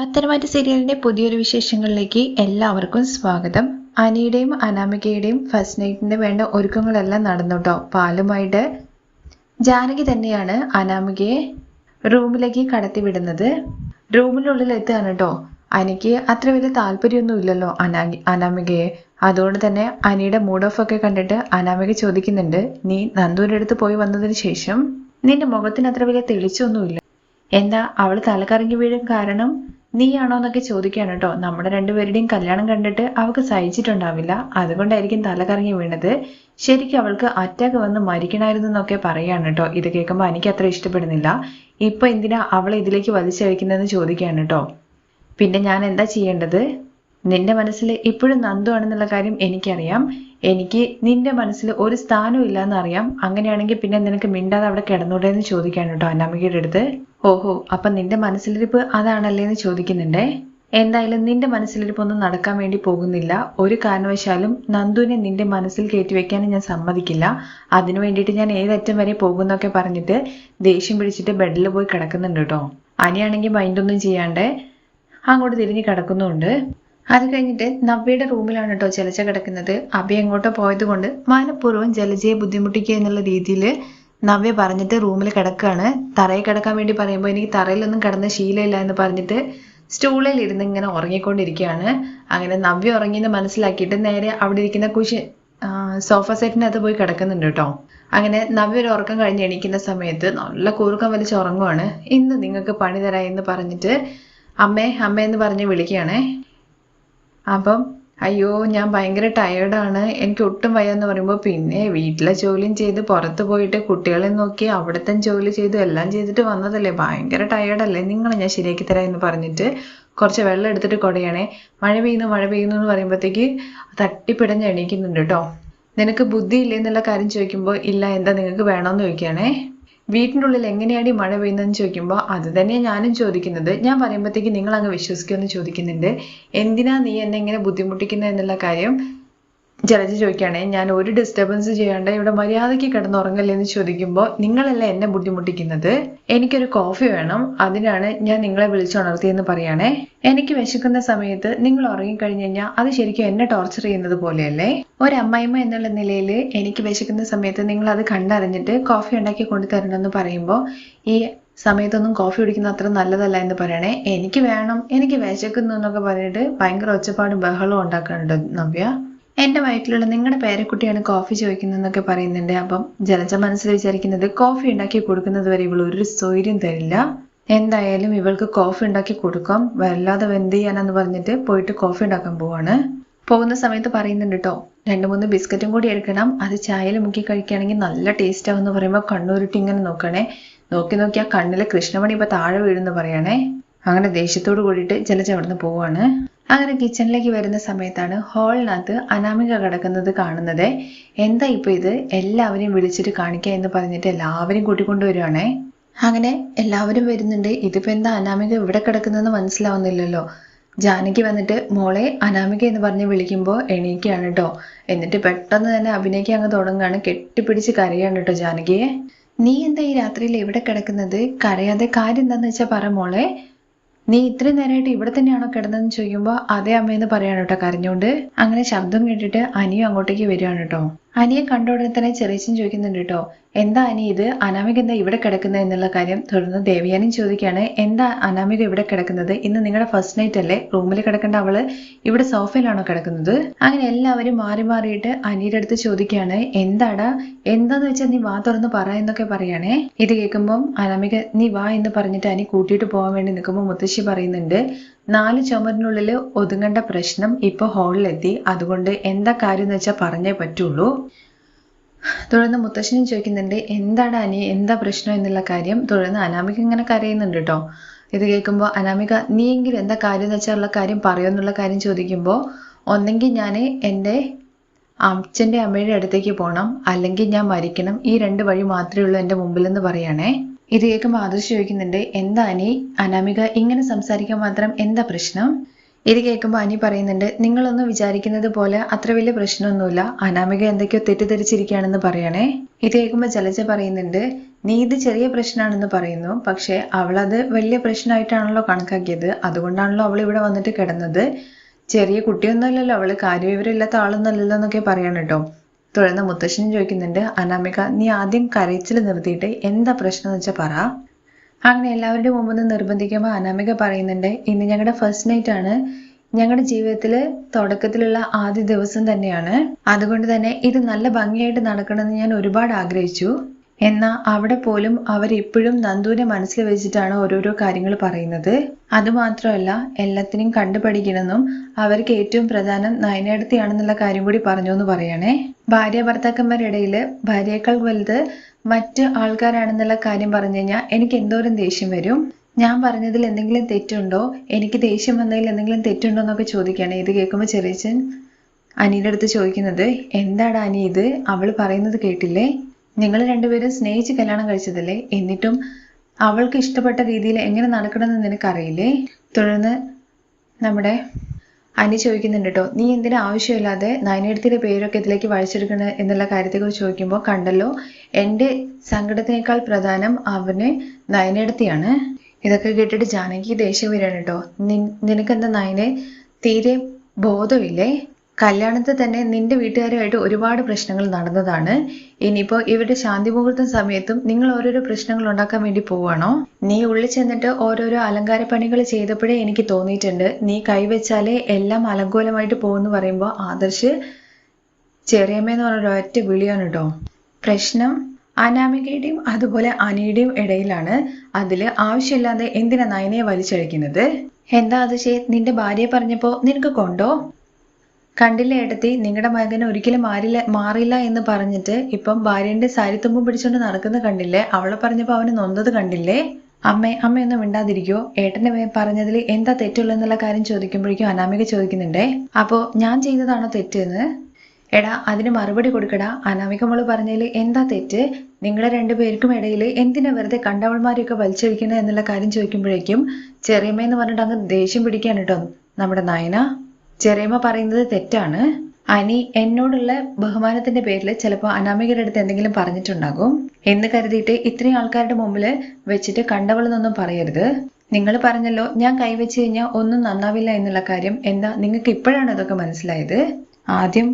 പത്തനംതിട്ട സീരിയലിന്റെ പുതിയൊരു വിശേഷങ്ങളിലേക്ക് എല്ലാവർക്കും സ്വാഗതം. അനിയുടെയും അനാമികയുടെയും ഫസ്റ്റ് നൈറ്റിന് വേണ്ട ഒരുക്കങ്ങളെല്ലാം നടന്നു കേട്ടോ പാലുമായിട്ട് ജാനകി തന്നെയാണ് അനാമികയെ റൂമിലേക്ക് കടത്തിവിടുന്നത്. റൂമിനുള്ളിൽ എത്തുകയാണ് കേട്ടോ അനിക്ക് അത്ര വലിയ താല്പര്യമൊന്നും ഇല്ലല്ലോ അനാ അനാമികയെ. അതുകൊണ്ട് തന്നെ അനിയുടെ മൂഡ് ഓഫ് ഒക്കെ കണ്ടിട്ട് അനാമിക ചോദിക്കുന്നുണ്ട് നീ നന്ദുവിന്റെ അടുത്ത് പോയി വന്നതിന് ശേഷം? നിന്റെ മുഖത്തിന് അത്ര വലിയ തെളിച്ചൊന്നുമില്ല. എന്താ അവൾ തലകറങ്ങി വീഴും കാരണം? നീയാണോ എന്നൊക്കെ ചോദിക്കുകയാണ് കേട്ടോ. നമ്മുടെ രണ്ടുപേരുടെയും കല്യാണം കണ്ടിട്ട് അവൾക്ക് സഹിച്ചിട്ടുണ്ടാവില്ല. അതുകൊണ്ടായിരിക്കും തലകറങ്ങി വീണത്. ശരിക്കും അവൾക്ക് അറ്റാക്ക് വന്ന് മരിക്കണമായിരുന്നു എന്നൊക്കെ പറയാണ് കേട്ടോ. ഇത് കേൾക്കുമ്പോൾ എനിക്ക് അത്ര ഇഷ്ടപ്പെടുന്നില്ല. ഇപ്പൊ എന്തിനാ അവളെ ഇതിലേക്ക് വലിച്ചഴിക്കുന്നതെന്ന് ചോദിക്കുകയാണ് കേട്ടോ. പിന്നെ ഞാൻ എന്താ ചെയ്യേണ്ടത്? നിന്റെ മനസ്സിൽ ഇപ്പോഴും നന്ദു ആണെന്നുള്ള കാര്യം എനിക്കറിയാം. എനിക്ക് നിന്റെ മനസ്സിൽ ഒരു സ്ഥാനവും ഇല്ലാന്ന് അറിയാം. അങ്ങനെയാണെങ്കിൽ പിന്നെ നിനക്ക് മിണ്ടാതെ അവിടെ കിടന്നൂടെ എന്ന് ചോദിക്കാൻ കേട്ടോ അനാമികയുടെ അടുത്ത്. ഓഹോ അപ്പൊ നിന്റെ മനസ്സിലിരിപ്പ് അതാണല്ലേ എന്ന് ചോദിക്കുന്നുണ്ടേ? എന്തായാലും നിന്റെ മനസ്സിലിരിപ്പ് ഒന്നും നടക്കാൻ വേണ്ടി പോകുന്നില്ല. ഒരു കാരണവശാലും നന്ദുവിനെ നിന്റെ മനസ്സിൽ കയറ്റിവെക്കാനും ഞാൻ സമ്മതിക്കില്ല. അതിനു വേണ്ടിയിട്ട് ഞാൻ ഏതറ്റം വരെ പോകുന്നൊക്കെ പറഞ്ഞിട്ട് ദേഷ്യം പിടിച്ചിട്ട് ബെഡിൽ പോയി കിടക്കുന്നുണ്ട് കേട്ടോ. അനിയാണെങ്കിൽ മൈൻഡൊന്നും ചെയ്യാണ്ട് അങ്ങോട്ട് തിരിഞ്ഞ് കിടക്കുന്നുണ്ട്. അത് കഴിഞ്ഞിട്ട് നവ്യയുടെ റൂമിലാണ് കേട്ടോ ജലജ കിടക്കുന്നത്. അഭി എങ്ങോട്ടോ പോയത് കൊണ്ട് മനഃപൂർവം ജലജയെ ബുദ്ധിമുട്ടിക്കുക എന്നുള്ള രീതിയിൽ നവ്യ പറഞ്ഞിട്ട് റൂമിൽ കിടക്കുകയാണ് തറയിൽ കിടക്കാൻ വേണ്ടി പറയുമ്പോൾ എനിക്ക് തറയിലൊന്നും കിടന്ന ശീലമില്ല എന്ന് പറഞ്ഞിട്ട് സ്റ്റൂളിൽ ഇരുന്ന് ഇങ്ങനെ ഉറങ്ങിക്കൊണ്ടിരിക്കുകയാണ്. അങ്ങനെ നവ്യ ഉറങ്ങിയെന്ന് മനസ്സിലാക്കിയിട്ട് നേരെ അവിടെ ഇരിക്കുന്ന കുശി സോഫ സെറ്റിനകത്ത് പോയി കിടക്കുന്നുണ്ട് കേട്ടോ. അങ്ങനെ നവ്യ ഒരു ഉറക്കം കഴിഞ്ഞ് എണീക്കുന്ന സമയത്ത് നല്ല കൂർക്കം വലിച്ച് ഉറങ്ങുവാണ്. ഇന്ന് നിങ്ങൾക്ക് പണി തരാം എന്ന് പറഞ്ഞിട്ട് അമ്മേ അമ്മേ എന്ന് പറഞ്ഞ് വിളിക്കുകയാണേ. അപ്പം അയ്യോ ഞാൻ ഭയങ്കര ടയേർഡാണ് എനിക്ക് ഒട്ടും വയ്യാന്ന് പറയുമ്പോൾ പിന്നെ വീട്ടിലെ ജോലിയും ചെയ്ത് പുറത്ത് പോയിട്ട് കുട്ടികളെ നോക്കി അവിടുത്തെ ജോലി ചെയ്തു എല്ലാം ചെയ്തിട്ട് വന്നതല്ലേ? ഭയങ്കര ടയേർഡല്ലേ നിങ്ങളെ ഞാൻ ശരിയാക്കി തരാം എന്ന് പറഞ്ഞിട്ട് കുറച്ച് വെള്ളം എടുത്തിട്ട് കുടയണേ. മഴ പെയ്യുന്നു മഴ പെയ്യുന്നു എന്ന് പറയുമ്പോഴത്തേക്ക് തട്ടിപ്പിടഞ്ഞ് എണീക്കുന്നുണ്ട് കേട്ടോ. നിനക്ക് ബുദ്ധി ഇല്ലേ എന്നുള്ള കാര്യം ചോദിക്കുമ്പോൾ ഇല്ല എന്താ നിങ്ങൾക്ക് വേണമെന്ന് ചോദിക്കുകയാണേ. വീട്ടിന്റെ ഉള്ളിൽ എങ്ങനെയാണ് മഴ പെയ്യുന്നതെന്ന് ചോദിക്കുമ്പോൾ അത് തന്നെയാണ് ഞാനും ചോദിക്കുന്നത്. ഞാൻ പറയുമ്പോഴത്തേക്ക് നിങ്ങൾ അങ്ങ് വിശ്വസിക്കുമെന്ന് ചോദിക്കുന്നുണ്ട്. എന്തിനാ നീ എന്നെ ഇങ്ങനെ ബുദ്ധിമുട്ടിക്കുന്നത് എന്നുള്ള കാര്യം ജലജ ചോദിക്കുകയാണെ ഞാൻ ഒരു ഡിസ്റ്റർബൻസ് ചെയ്യാണ്ട് ഇവിടെ മര്യാദയ്ക്ക് കിടന്നുറങ്ങല്ലേ? എന്ന് ചോദിക്കുമ്പോൾ നിങ്ങളല്ല എന്നെ ബുദ്ധിമുട്ടിക്കുന്നത്? എനിക്കൊരു കോഫി വേണം. അതിനാണ് ഞാൻ നിങ്ങളെ വിളിച്ചുണർത്തിയെന്ന് പറയാണേ. എനിക്ക് വിശക്കുന്ന സമയത്ത് നിങ്ങൾ ഉറങ്ങിക്കഴിഞ്ഞു കഴിഞ്ഞാൽ അത് ശരിക്കും എന്നെ ടോർച്ചർ ചെയ്യുന്നത് പോലെയല്ലേ? ഒരമ്മായിമ്മ എന്നുള്ള നിലയിൽ എനിക്ക് വിശക്കുന്ന സമയത്ത് നിങ്ങൾ അത് കണ്ടറിഞ്ഞിട്ട് കോഫി ഉണ്ടാക്കി കൊണ്ടു തരണമെന്ന് പറയുമ്പോൾ ഈ സമയത്തൊന്നും കോഫി കുടിക്കുന്ന അത്ര നല്ലതല്ല എന്ന് പറയണേ. എനിക്ക് വേണം എനിക്ക് വിശക്കുന്നു എന്നൊക്കെ പറഞ്ഞിട്ട് ഭയങ്കര ഒച്ചപ്പാടും ബഹളവും ഉണ്ടാക്കുന്നുണ്ട് നവ്യ. എന്റെ വയറ്റിലുള്ള നിങ്ങളുടെ പേരക്കുട്ടിയാണ് കോഫി ചോദിക്കുന്നതെന്നൊക്കെ പറയുന്നുണ്ട്. അപ്പം ജലജ മനസ്സിൽ വിചാരിക്കുന്നത് കോഫി ഉണ്ടാക്കി കൊടുക്കുന്നത് വരെ ഇവൾ ഒരു സ്വൈര്യം തരില്ല. എന്തായാലും ഇവൾക്ക് കോഫി ഉണ്ടാക്കി കൊടുക്കാം. വല്ലാതെ എന്ത് ചെയ്യാനെന്ന് പറഞ്ഞിട്ട് പോയിട്ട് കോഫി ഉണ്ടാക്കാൻ പോവാണ്. പോകുന്ന സമയത്ത് പറയുന്നുണ്ട് കേട്ടോ രണ്ട് മൂന്ന് ബിസ്ക്കറ്റും കൂടി എടുക്കണം. അത് ചായയിൽ മുക്കി കഴിക്കുകയാണെങ്കിൽ നല്ല ടേസ്റ്റ് ആവുമെന്ന് പറയുമ്പോൾ കണ്ണൂരിട്ട് ഇങ്ങനെ നോക്കണേ. നോക്കി നോക്കി ആ കണ്ണിലെ കൃഷ്ണമണി ഇപ്പൊ താഴെ വീഴുന്നു പറയണേ. അങ്ങനെ ദേഷ്യത്തോട് കൂടിയിട്ട് ജലജ അവിടുന്ന് പോവാണ്. അങ്ങനെ കിച്ചണിലേക്ക് വരുന്ന സമയത്താണ് ഹാളിനകത്ത് അനാമിക കിടക്കുന്നത് കാണുന്നത്. എന്താ ഇപ്പൊ ഇത്? എല്ലാവരെയും വിളിച്ചിട്ട് കാണിക്കുക എന്ന് പറഞ്ഞിട്ട് എല്ലാവരും കൂട്ടിക്കൊണ്ടുവരുവാണേ അങ്ങനെ എല്ലാവരും വരുന്നുണ്ട്. ഇതിപ്പോ എന്താ അനാമിക ഇവിടെ കിടക്കുന്നതെന്ന് മനസ്സിലാവുന്നില്ലല്ലോ. ജാനകി വന്നിട്ട് മോളെ അനാമിക എന്ന് പറഞ്ഞ് വിളിക്കുമ്പോൾ എണീക്കുകയാണ് കേട്ടോ എന്നിട്ട് പെട്ടെന്ന് തന്നെ അഭിനയിക്കാൻ അങ്ങ് തുടങ്ങുകയാണ്. കെട്ടിപ്പിടിച്ച് കരയാണ് കേട്ടോ ജാനകിയെ. നീ എന്താ ഈ രാത്രിയിൽ ഇവിടെ കിടക്കുന്നത്? കരയാതെ കാര്യം എന്താന്ന് വെച്ചാൽ പറ മോളെ. നീ ഇത്രയും നേരമായിട്ട് ഇവിടെ തന്നെയാണോ കിടന്നതെന്ന് ചോദിക്കുമ്പോൾ അതേ അമ്മയെന്ന് പറയാണ് കേട്ടോ കരഞ്ഞുകൊണ്ട്. അങ്ങനെ ശബ്ദം കേട്ടിട്ട് അനിയും അങ്ങോട്ടേക്ക് വരികയാണ് കേട്ടോ. അനിയെ കണ്ടോടനെ തന്നെ ചെറിയച്ചൻ ചോദിക്കുന്നുണ്ട് കേട്ടോ എന്താ അനി ഇത്? അനാമിക എന്താ ഇവിടെ കിടക്കുന്നത് എന്നുള്ള കാര്യം തുടർന്ന് ദേവിയാനും ചോദിക്കുകയാണ് എന്താ അനാമിക ഇവിടെ കിടക്കുന്നത്? ഇന്ന് നിങ്ങളുടെ ഫസ്റ്റ് നൈറ്റ് അല്ലേ? റൂമിൽ കിടക്കേണ്ട അവൾ? ഇവിടെ സോഫയിലാണോ കിടക്കുന്നത്? അങ്ങനെ എല്ലാവരും മാറി മാറിയിട്ട് അനിയുടെ അടുത്ത് ചോദിക്കുകയാണ് എന്താടാ? എന്താന്ന് വെച്ചാൽ നീ വാ തുറന്ന് പറ എന്നൊക്കെ പറയണേ. ഇത് കേൾക്കുമ്പം അനാമിക നീ വാ എന്ന് പറഞ്ഞിട്ട് അനി കൂട്ടിയിട്ട് പോകാൻ വേണ്ടി നിൽക്കുമ്പോൾ മുത്തശ്ശി പറയുന്നുണ്ട് നാല് ചുമരിനുള്ളിൽ ഒതുങ്ങേണ്ട പ്രശ്നം ഇപ്പൊ ഹോളിലെത്തി അതുകൊണ്ട് എന്താ കാര്യം എന്ന് വെച്ചാൽ പറഞ്ഞേ പറ്റുള്ളൂ. തുടർന്ന് മുത്തശ്ശനും ചോദിക്കുന്നുണ്ട് എന്താണ് അനി? എന്താ പ്രശ്നം എന്നുള്ള കാര്യം? തുടർന്ന് അനാമിക ഇങ്ങനെ കരയുന്നുണ്ട് കേട്ടോ ഇത് കേൾക്കുമ്പോൾ അനാമിക നീയെങ്കിലും എന്താ കാര്യം എന്ന് വെച്ചാൽ ഉള്ള കാര്യം പറയുമെന്നുള്ള കാര്യം ചോദിക്കുമ്പോൾ ഒന്നെങ്കിൽ ഞാൻ എന്റെ അച്ഛന്റെ അമ്മയുടെ അടുത്തേക്ക് പോകണം അല്ലെങ്കിൽ ഞാൻ മരിക്കണം. ഈ രണ്ട് വഴി മാത്രമേ ഉള്ളൂ എന്റെ മുമ്പിലെന്ന് പറയണേ. ഇത് കേൾക്കുമ്പോൾ ആദർശ് ചോദിക്കുന്നുണ്ട് എന്താ അനി? അനാമിക ഇങ്ങനെ സംസാരിക്കാൻ മാത്രം എന്താ പ്രശ്നം? ഇത് കേൾക്കുമ്പോൾ അനി പറയുന്നുണ്ട് നിങ്ങളൊന്നും വിചാരിക്കുന്നത് പോലെ അത്ര വലിയ പ്രശ്നമൊന്നുമില്ല. അനാമിക എന്തൊക്കെയോ തെറ്റിദ്ധരിച്ചിരിക്കുകയാണെന്ന് പറയണേ. ഇത് കേൾക്കുമ്പോൾ ജലജ പറയുന്നുണ്ട് നീ ഇത് ചെറിയ പ്രശ്നമാണെന്ന് പറയുന്നു. പക്ഷെ അവളത് വലിയ പ്രശ്നമായിട്ടാണല്ലോ കണക്കാക്കിയത്. അതുകൊണ്ടാണല്ലോ അവൾ ഇവിടെ വന്നിട്ട് കിടന്നത്. ചെറിയ കുട്ടിയൊന്നുമല്ലല്ലോ. അവൾ കാര്യവിവരമില്ലാത്ത ആളൊന്നുമല്ലല്ലോ എന്നൊക്കെ പറയണം കേട്ടോ. തുടർന്ന് മുത്തശ്ശൻ ചോദിക്കുന്നുണ്ട് അനാമിക നീ ആദ്യം കരച്ചിൽ നിർത്തിയിട്ട് എന്താ പ്രശ്നം എന്ന് വെച്ചാൽ പറ. അങ്ങനെ എല്ലാവരുടെ നിന്ന് നിർബന്ധിക്കുമ്പോൾ അനാമിക പറയുന്നുണ്ട് ഇന്ന് ഞങ്ങളുടെ ഫസ്റ്റ് നൈറ്റ് ആണ്. ഞങ്ങളുടെ ജീവിതത്തിൽ തുടക്കത്തിലുള്ള ആദ്യ ദിവസം തന്നെയാണ്. അതുകൊണ്ട് തന്നെ ഇത് നല്ല ഭംഗിയായിട്ട് നടക്കണമെന്ന് ഞാൻ ഒരുപാട് ആഗ്രഹിച്ചു. എന്നാൽ അവിടെ പോലും അവരിപ്പോഴും നന്ദുവിനെ മനസ്സിൽ വെച്ചിട്ടാണ് ഓരോരോ കാര്യങ്ങൾ പറയുന്നത്. അതുമാത്രമല്ല എല്ലാത്തിനും കണ്ടുപഠിക്കണമെന്നും അവർക്ക് ഏറ്റവും പ്രധാനം നയനടുത്തിയാണെന്നുള്ള കാര്യം കൂടി പറഞ്ഞു എന്ന് പറയണേ. ഭാര്യ ഭർത്താക്കന്മാരിടയിൽ ഭാര്യയേക്കാൾ വലുത് മറ്റ് ആൾക്കാരാണെന്നുള്ള കാര്യം പറഞ്ഞു കഴിഞ്ഞാൽ എനിക്ക് എന്തോരം ദേഷ്യം വരും? ഞാൻ പറഞ്ഞതിൽ എന്തെങ്കിലും തെറ്റുണ്ടോ? എനിക്ക് ദേഷ്യം വന്നതിൽ എന്തെങ്കിലും തെറ്റുണ്ടോ എന്നൊക്കെ ചോദിക്കുകയാണ്. ഇത് കേൾക്കുമ്പോൾ ചെറിയച്ചൻ അനിയുടെ അടുത്ത് ചോദിക്കുന്നത് എന്താണ് അനി ഇത്? അവൾ പറയുന്നത് കേട്ടില്ലേ? നിങ്ങൾ രണ്ടുപേരും സ്നേഹിച്ച് കല്യാണം കഴിച്ചതല്ലേ? എന്നിട്ടും അവൾക്ക് ഇഷ്ടപ്പെട്ട രീതിയിൽ എങ്ങനെ നടക്കണമെന്ന് നിനക്കറിയില്ലേ? തുടർന്ന് നമ്മുടെ അനി ചോദിക്കുന്നുണ്ട് കേട്ടോ നീ എന്തിനാ ആവശ്യമില്ലാതെ നയനേടത്തിന്റെ പേരൊക്കെ ഇതിലേക്ക് വഴിച്ചെടുക്കണ? എന്നുള്ള കാര്യത്തെക്കുറിച്ച് ചോദിക്കുമ്പോൾ കണ്ടല്ലോ എന്റെ സങ്കടത്തിനേക്കാൾ പ്രധാനം അവന് നയനെടുത്തിയാണ്. ഇതൊക്കെ കേട്ടിട്ട് ജാനകി ദേഷ്യം വരികയാണ് കേട്ടോ നിനക്കെന്താ നയനെ തീരെ ബോധമില്ലേ? കല്യാണത്തിൽ തന്നെ നിന്റെ വീട്ടുകാരുമായിട്ട് ഒരുപാട് പ്രശ്നങ്ങൾ നടന്നതാണ്. ഇനിയിപ്പോൾ ഇവരുടെ ശാന്തി മുഹൂർത്തം സമയത്തും നിങ്ങൾ ഓരോരോ പ്രശ്നങ്ങൾ ഉണ്ടാക്കാൻ വേണ്ടി പോവാണോ നീ ഉള്ളിൽ ചെന്നിട്ട് ഓരോരോ അലങ്കാര പണികൾ ചെയ്തപ്പോഴേ എനിക്ക് തോന്നിയിട്ടുണ്ട്. നീ കൈവച്ചാലേ എല്ലാം അലങ്കോലമായിട്ട് പോകുമെന്ന് പറയുമ്പോൾ ആദർശ് ചെറിയമ്മയെന്ന് പറഞ്ഞ ഒറ്റ വിളിയാണ് കേട്ടോ പ്രശ്നം അനാമികയുടെയും അതുപോലെ അനിയുടെയും ഇടയിലാണ്. അതിൽ ആവശ്യമില്ലാതെ എന്തിനാ നയനയെ വലിച്ചഴിക്കുന്നത്? എന്താ അത് അതിശേ നിന്റെ ഭാര്യയെ പറഞ്ഞപ്പോ നിനക്ക് കൊണ്ടോ? കണ്ടില്ല ഏട്ടത്തി? നിങ്ങളുടെ മകൻ ഒരിക്കലും മാറില്ല മാറില്ല എന്ന് പറഞ്ഞിട്ട് ഇപ്പം ഭാര്യന്റെ സാരിത്തുമ്പും പിടിച്ചോണ്ട് നടക്കുന്നത് കണ്ടില്ലേ? അവളെ പറഞ്ഞപ്പോ അവന് നൊന്തത് കണ്ടില്ലേ? അമ്മ അമ്മയൊന്നും മിണ്ടാതിരിക്കോ. ഏട്ടന്റെ പറഞ്ഞതിൽ എന്താ തെറ്റുള്ളെന്നുള്ള കാര്യം ചോദിക്കുമ്പോഴേക്കും അനാമിക ചോദിക്കുന്നുണ്ടേ. അപ്പോ ഞാൻ ചെയ്തതാണോ തെറ്റെന്ന്? എടാ അതിന് മറുപടി കൊടുക്കടാ. അനാമിക മോൾ പറഞ്ഞതിൽ എന്താ തെറ്റ്? നിങ്ങളെ രണ്ടുപേർക്കും ഇടയിൽ എന്തിനാ വെറുതെ കണ്ടവൾമാരെയൊക്കെ വലിച്ചഴിക്കുന്നത് എന്നുള്ള കാര്യം ചോദിക്കുമ്പോഴേക്കും ചെറിയമ്മ പറഞ്ഞിട്ട് അങ്ങ് ദേഷ്യം പിടിക്കാൻ കേട്ടോ നമ്മുടെ നയന. ചെറിയമ്മ പറയുന്നത് തെറ്റാണ്. അനി എന്നോടുള്ള ബഹുമാനത്തിന്റെ പേരിൽ ചിലപ്പോൾ അനാമികരുടെ അടുത്ത് എന്തെങ്കിലും പറഞ്ഞിട്ടുണ്ടാകും. എന്ന് കരുതിയിട്ട് ഇത്രയും ആൾക്കാരുടെ മുമ്പിൽ വെച്ചിട്ട് കണ്ടവളെന്നൊന്നും പറയരുത്. നിങ്ങൾ പറഞ്ഞല്ലോ ഞാൻ കൈവച്ച് കഴിഞ്ഞാൽ ഒന്നും നന്നാവില്ല എന്നുള്ള കാര്യം എന്താ നിങ്ങൾക്ക് ഇപ്പോഴാണ് അതൊക്കെ മനസ്സിലായത്? ആദ്യം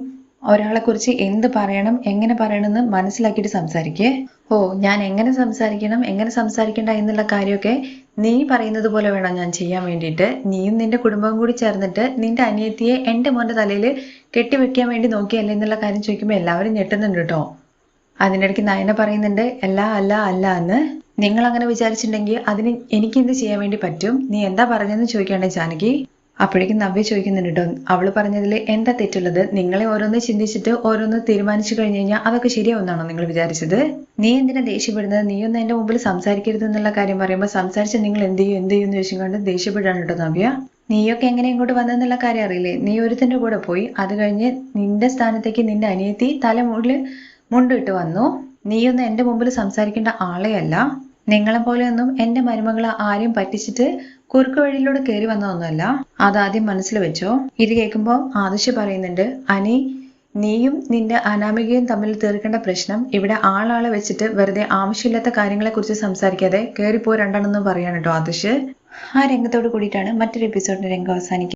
ഒരാളെ കുറിച്ച് എന്ത് പറയണം എങ്ങനെ പറയണം എന്ന് മനസ്സിലാക്കിയിട്ട് സംസാരിക്കേ. ഓ ഞാൻ എങ്ങനെ സംസാരിക്കണം എങ്ങനെ സംസാരിക്കണ്ട എന്നുള്ള കാര്യമൊക്കെ നീ പറയുന്നത് പോലെ വേണം ഞാൻ ചെയ്യാൻ വേണ്ടിയിട്ട്. നീയും നിന്റെ കുടുംബവും കൂടി ചേർന്നിട്ട് നിന്റെ അനിയത്തിയെ എന്റെ മോന്റെ തലയിൽ കെട്ടിവെക്കാൻ വേണ്ടി നോക്കിയല്ലേ എന്നുള്ള കാര്യം ചോദിക്കുമ്പോൾ എല്ലാവരും ഞെട്ടുന്നുണ്ട് കേട്ടോ. അതിനിടയ്ക്ക് നയന പറയുന്നുണ്ട് അല്ല അല്ല അല്ല എന്ന്. നിങ്ങൾ അങ്ങനെ വിചാരിച്ചിട്ടുണ്ടെങ്കിൽ അതിന് എനിക്ക് എന്ത് ചെയ്യാൻ വേണ്ടി പറ്റും? നീ എന്താ പറഞ്ഞതെന്ന് ചോദിക്കണ്ടേ ജാനകി. അപ്പോഴേക്കും നവ്യ ചോദിക്കുന്നുണ്ട് കേട്ടോ അവൾ പറഞ്ഞതിൽ എന്താ തെറ്റുള്ളത്? നിങ്ങളെ ഓരോന്ന് ചിന്തിച്ചിട്ട് ഓരോന്ന് തീരുമാനിച്ചു കഴിഞ്ഞു കഴിഞ്ഞാൽ അതൊക്കെ ശരിയാവുന്നാണോ നിങ്ങൾ വിചാരിച്ചത്? നീ എന്തിനാ ദേഷ്യപ്പെടുന്നത്? നീ ഒന്ന് എന്റെ മുമ്പിൽ സംസാരിക്കരുത് എന്നുള്ള കാര്യം പറയുമ്പോൾ സംസാരിച്ച് നിങ്ങൾ എന്ത് ചെയ്യും? എന്ത് ചെയ്യും എന്ന് ചോദിച്ചുകൊണ്ട് ദേഷ്യപ്പെടാണ് കേട്ടോ നവ്യ. നീയൊക്കെ എങ്ങനെ ഇങ്ങോട്ട് വന്നെന്നുള്ള കാര്യം അറിയില്ലേ? നീ ഒരുത്തന്റെ കൂടെ പോയി അത് കഴിഞ്ഞ് നിന്റെ സ്ഥാനത്തേക്ക് നിന്റെ അനിയത്തി തലമുള്ളിൽ മുണ്ടിട്ട് വന്നു. നീയൊന്നും എന്റെ മുമ്പിൽ സംസാരിക്കേണ്ട ആളെയല്ല. നിങ്ങളെ പോലെയൊന്നും എന്റെ മരുമകളെ ആരെയും പറ്റിച്ചിട്ട് കുറുക്കു വഴിയിലൂടെ കയറി വന്നതൊന്നുമല്ല. അതാദ്യം മനസ്സിൽ വെച്ചോ. ഇത് കേൾക്കുമ്പോൾ ആദർശ് പറയുന്നുണ്ട് അനി നീയും നിന്റെ അനാമികയും തമ്മിൽ തീർക്കേണ്ട പ്രശ്നം ഇവിടെ ആളാളെ വെച്ചിട്ട് വെറുതെ ആവശ്യമില്ലാത്ത കാര്യങ്ങളെ കുറിച്ച് സംസാരിക്കാതെ കയറിപ്പോ രണ്ടെണ്ണെന്ന് പറയാണ് കേട്ടോ ആദിശ് ആ രംഗത്തോട് കൂടിയിട്ടാണ് മറ്റൊരു എപ്പിസോഡിന്റെ രംഗം അവസാനിക്കുന്നത്.